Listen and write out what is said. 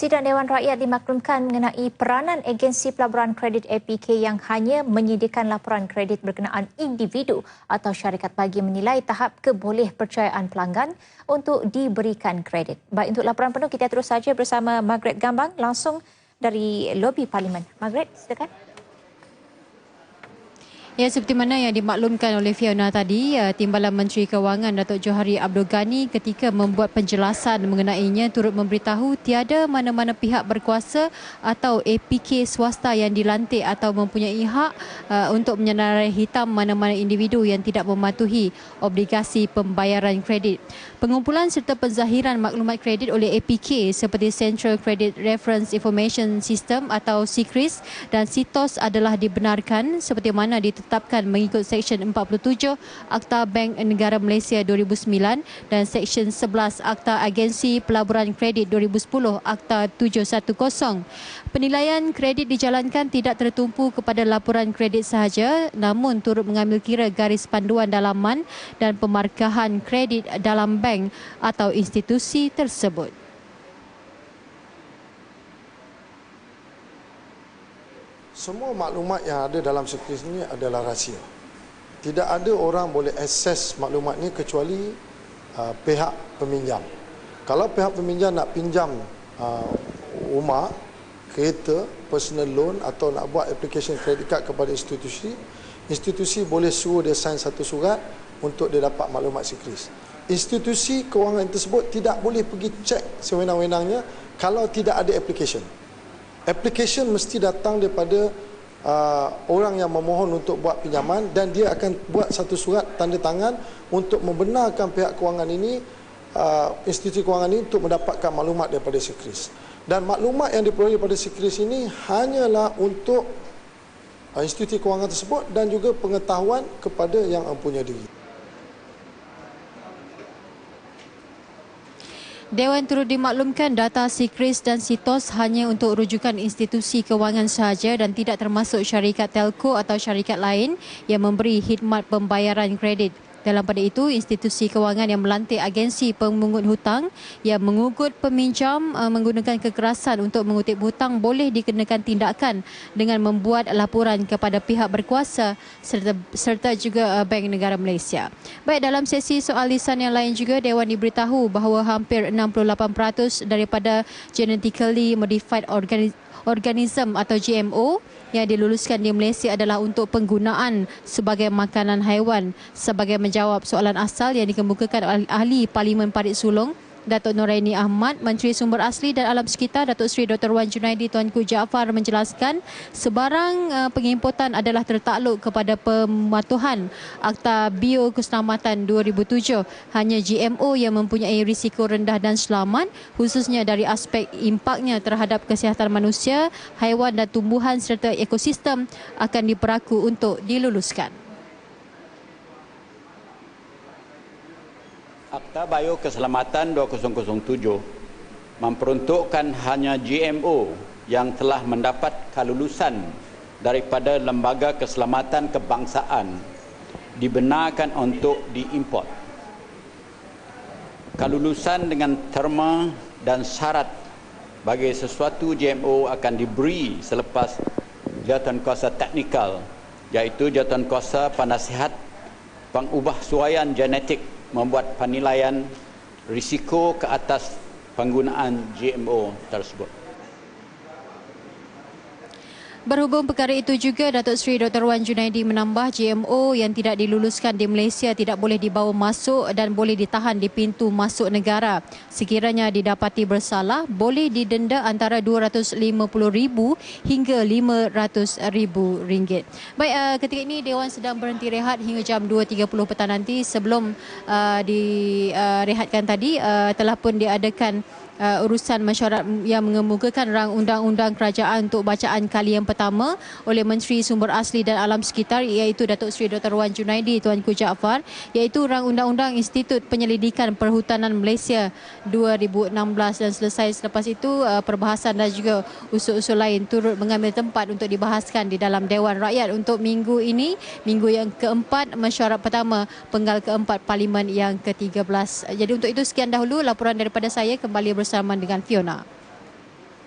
Sidang Dewan Rakyat dimaklumkan mengenai peranan agensi pelaburan kredit APK yang hanya menyediakan laporan kredit berkenaan individu atau syarikat bagi menilai tahap keboleh percayaan pelanggan untuk diberikan kredit. Baik untuk laporan penuh kita terus saja bersama Margaret Gambang langsung dari lobi parlimen. Margaret, silakan. Ya, seperti mana yang dimaklumkan oleh Fiona tadi, uh, Timbalan Menteri Kewangan Datuk Johari Abdul Ghani ketika membuat penjelasan mengenainya turut memberitahu tiada mana-mana pihak berkuasa atau APK swasta yang dilantik atau mempunyai hak uh, untuk menyenarai hitam mana-mana individu yang tidak mematuhi obligasi pembayaran kredit. Pengumpulan serta penzahiran maklumat kredit oleh APK seperti Central Credit Reference Information System atau SICRIS dan CITOS adalah dibenarkan seperti mana ditetapkan ditetapkan mengikut Seksyen 47 Akta Bank Negara Malaysia 2009 dan Seksyen 11 Akta Agensi Pelaburan Kredit 2010 Akta 710. Penilaian kredit dijalankan tidak tertumpu kepada laporan kredit sahaja namun turut mengambil kira garis panduan dalaman dan pemarkahan kredit dalam bank atau institusi tersebut. Semua maklumat yang ada dalam sekretariat ini adalah rahsia. Tidak ada orang boleh akses maklumat ini kecuali uh, pihak peminjam. Kalau pihak peminjam nak pinjam uh, rumah, kereta, personal loan atau nak buat application credit card kepada institusi, institusi boleh suruh dia sign satu surat untuk dia dapat maklumat sekretariat. Institusi kewangan tersebut tidak boleh pergi cek sewenang-wenangnya kalau tidak ada application application mesti datang daripada uh, orang yang memohon untuk buat pinjaman dan dia akan buat satu surat tanda tangan untuk membenarkan pihak kewangan ini uh, institusi kewangan ini untuk mendapatkan maklumat daripada sekris dan maklumat yang diperoleh daripada sekris ini hanyalah untuk uh, institusi kewangan tersebut dan juga pengetahuan kepada yang mempunyai diri Dewan turut dimaklumkan data Sikris dan Sitos hanya untuk rujukan institusi kewangan sahaja dan tidak termasuk syarikat telco atau syarikat lain yang memberi khidmat pembayaran kredit. Dalam pada itu, institusi kewangan yang melantik agensi pemungut hutang yang mengugut peminjam uh, menggunakan kekerasan untuk mengutip hutang boleh dikenakan tindakan dengan membuat laporan kepada pihak berkuasa serta, serta juga uh, Bank Negara Malaysia. Baik, dalam sesi soal lisan yang lain juga, Dewan diberitahu bahawa hampir 68% daripada genetically modified organisasi organism atau GMO yang diluluskan di Malaysia adalah untuk penggunaan sebagai makanan haiwan. Sebagai menjawab soalan asal yang dikemukakan oleh ahli Parlimen Parit Sulong Datuk Noraini Ahmad, Menteri Sumber Asli dan Alam Sekitar Datuk Seri Dr. Wan Junaidi Tuanku Jaafar menjelaskan sebarang uh, pengimportan adalah tertakluk kepada pematuhan Akta Biokeselamatan 2007. Hanya GMO yang mempunyai risiko rendah dan selamat khususnya dari aspek impaknya terhadap kesihatan manusia, haiwan dan tumbuhan serta ekosistem akan diperaku untuk diluluskan. Akta Biokeselamatan 2007 memperuntukkan hanya GMO yang telah mendapat kelulusan daripada Lembaga Keselamatan Kebangsaan dibenarkan untuk diimport. Kelulusan dengan terma dan syarat bagi sesuatu GMO akan diberi selepas jawatan kuasa teknikal iaitu jawatan kuasa penasihat pengubah suaian genetik membuat penilaian risiko ke atas penggunaan GMO tersebut. Berhubung perkara itu juga, Datuk Seri Dr. Wan Junaidi menambah GMO yang tidak diluluskan di Malaysia tidak boleh dibawa masuk dan boleh ditahan di pintu masuk negara. Sekiranya didapati bersalah, boleh didenda antara RM250,000 hingga RM500,000. Baik, uh, ketika ini Dewan sedang berhenti rehat hingga jam 2.30 petang nanti sebelum uh, direhatkan uh, tadi uh, telah pun diadakan uh, urusan mesyuarat yang mengemukakan rang undang-undang kerajaan untuk bacaan kali yang pertama oleh Menteri Sumber Asli dan Alam Sekitar iaitu Datuk Seri Dr. Wan Junaidi Tuanku Jaafar iaitu rang undang-undang Institut Penyelidikan Perhutanan Malaysia 2016 dan selesai selepas itu uh, perbahasan dan juga usul-usul lain turut mengambil tempat untuk dibahaskan di dalam Dewan Rakyat untuk minggu ini. Minggu yang keempat mesyuarat pertama penggal keempat Parlimen yang ke-13 jadi untuk itu sekian dahulu laporan daripada saya. Kembali bersama bersama dengan Fiona.